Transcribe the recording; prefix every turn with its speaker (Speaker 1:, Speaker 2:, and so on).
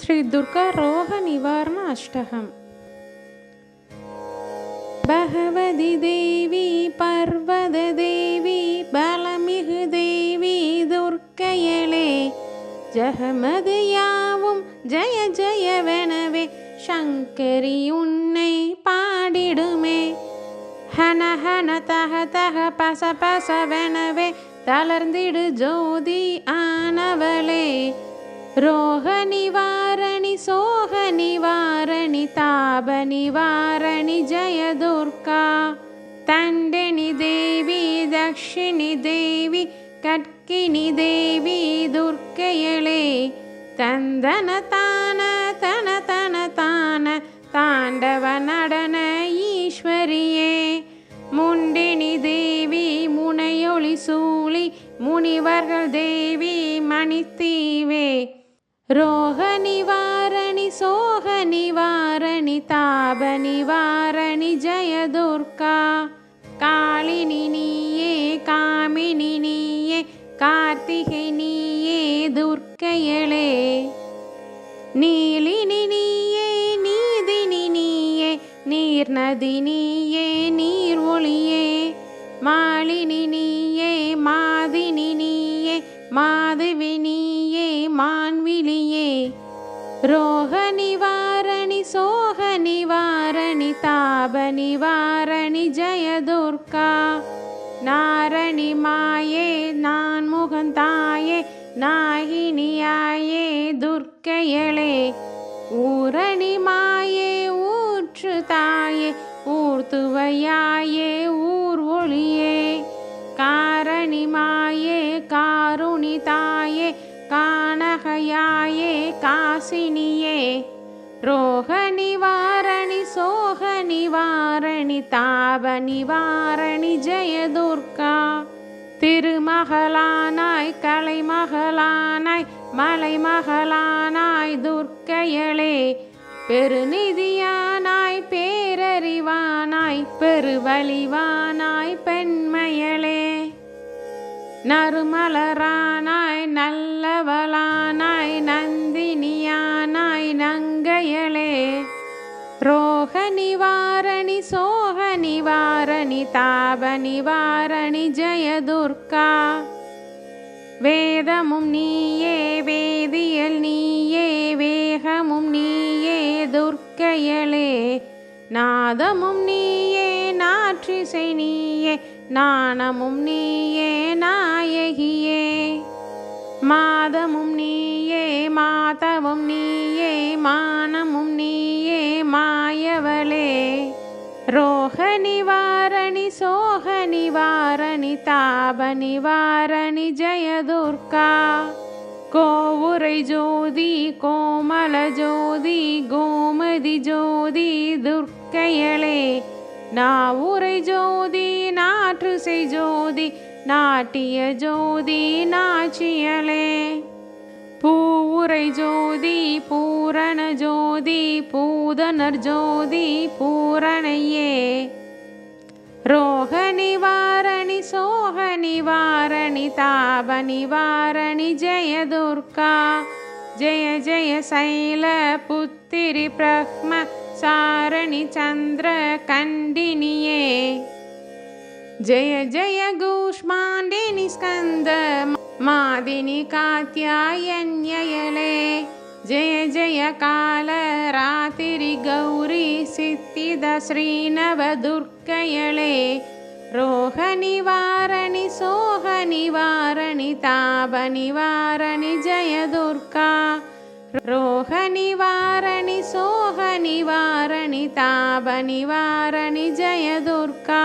Speaker 1: శ్రీ దుర్గా రోగ నివారణ అష్టకం பகவதி தேவி பர்வத தேவி பலமிகு தேவி துர்க்கையளே ஜகமது யாவும் ஜெய ஜெயவெனவே சங்கரி உன்னை பாடிடுமே ஹன ஹன தக தக பச பசவெனவே தளர்ந்திடு ஜோதி ஆனவளே ரோக நிவாரணி சோக நிவாரணி தாப நிவாரணி ஜய துர்கா தண்டினி தேவி தக்ஷிணி தேவி கட்கினி தேவி துர்க்கையளே. தந்தன தான தன தன தான தாண்டவ நடன ஈஸ்வரியே. முண்டினி தேவி முனையொளி சூழி முனிவர்கள் தேவி மணித்தீவே. ரோக நிவாரணி சோக நிவாரணி தாப நிவாரணி ஜயதுர்கா காளினி நீயே காமினி நீயே கார்த்திகை நீயே துர்க்கையளே. நீலினி நீயே நீதினி நீயே நீர் நதி நீயே நீர் ஒளியே மாலினி நீயே மாதினி நீயே மாதவி நீயே மான்விழியே. ரோக நிவாரணி சோக நிவாரணி தாப நிவாரணி ஜய துர்கா நாரணி மாயே நான் முகந்தாயே நாகினியாயே துர்க்கையளே ஊரணி மாயே ஊற்று தாயே ஊர்த்துவையாயே ஊர் ஒளியே. காரணி மாயே காருணி காசினியே. ரோக நிவாரணி சோக நிவாரணி தாப நிவாரணி ஜெயதுர்கா. திருமகளானாய் கலைமகளானாய் மலைமகளானாய் துர்க்கையளே. பெருநிதியானாய் பேரறிவானாய் பெருவழிவானாய் பெண்மையளே. நறுமலரானாய் நல்லவளானாய் நந்தினியானாய் நங்கையளே. ரோக நிவாரணி சோக நிவாரணி தாப நிவாரணி ஜயதுர்கா. வேதமும் நீயே வேதியல் நீயே வேகமும் நீயே துர்க்கையளே. நாதமும் நீயே நாற்றிசை நீயே நாணமும் நீயே நாயகியே. மாதமும் நீயே மாதவும் நீயே மானமும் நீயே மாயவளே. ரோக நிவாரணி சோக நிவாரணி தாப நிவாரணி ஜெயதுர்கா. கோவுரை ஜோதி கோமல ஜோதி கோமதி ஜோதி துர்க்கையளே. நாவுரை ஜோதி நாற்று செய் ஜோதி நாட்டிய ஜோதி நாச்சியலே பூவுரை ஜோதி பூரண ஜோதி பூதனர் ஜோதி பூரணையே. ரோக நிவாரணி சோக நிவாரணி தாப நிவாரணி ஜய துர்கா. ஜெய ஜய சைல புத்திரி பிரக்ம சாரணி சந்திர கண்டினியே जय जय गूष्माण्डिनि स्कन्द मादिनि कात्यायन्ययले। जय जय कालरात्रिरि गौरी सिद्धिदश्रीनवदुर्गयले। रोहनिवारणि सोहनिवारणि तापनिवारणि जय दुर्गा रोहनिवारणि सोहनिवारणि तापनिवारणि जय दुर्गा